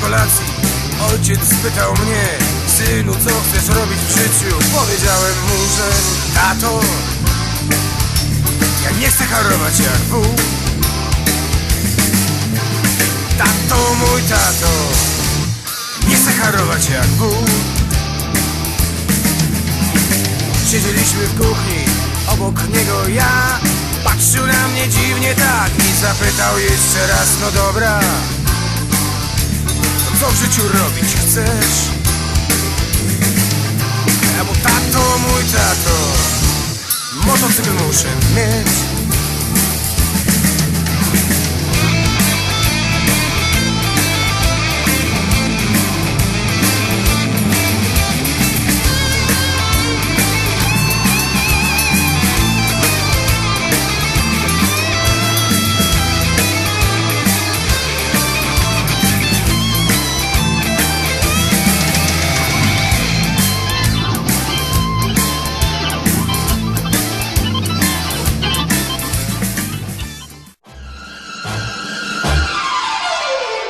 kolacji. Ojciec spytał mnie Synu, co chcesz robić w życiu? Powiedziałem mu, że tato Ja nie chcę harować jak wół. Tato, mój tato Nie chcę harować jak wół. Siedzieliśmy w kuchni Obok niego ja. Patrzył na mnie dziwnie tak I zapytał jeszcze raz, no dobra w życiu robić chcesz? Mu tato, mój tato Motocykl muszę mieć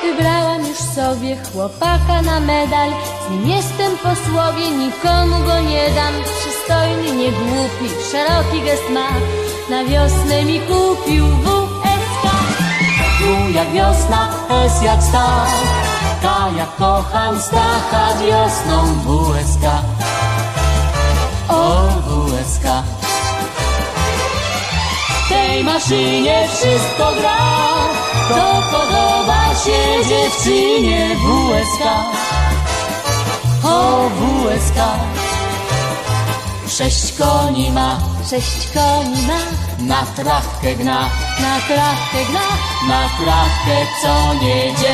Wybrałam już sobie chłopaka na medal. Z nim jestem posłowie, nikomu go nie dam. Przystojny, nie głupi, szeroki gest ma. Na wiosnę mi kupił WSK Tu jak wiosna, S jak Stach K jak kocham Stacha wiosną WSK O WSK W tej maszynie wszystko gra To podoba się dziewczynie WSK O WSK Sześć koni ma, Sześć koni ma, na trawkę gna. Na trawkę gna. Na trawkę co gna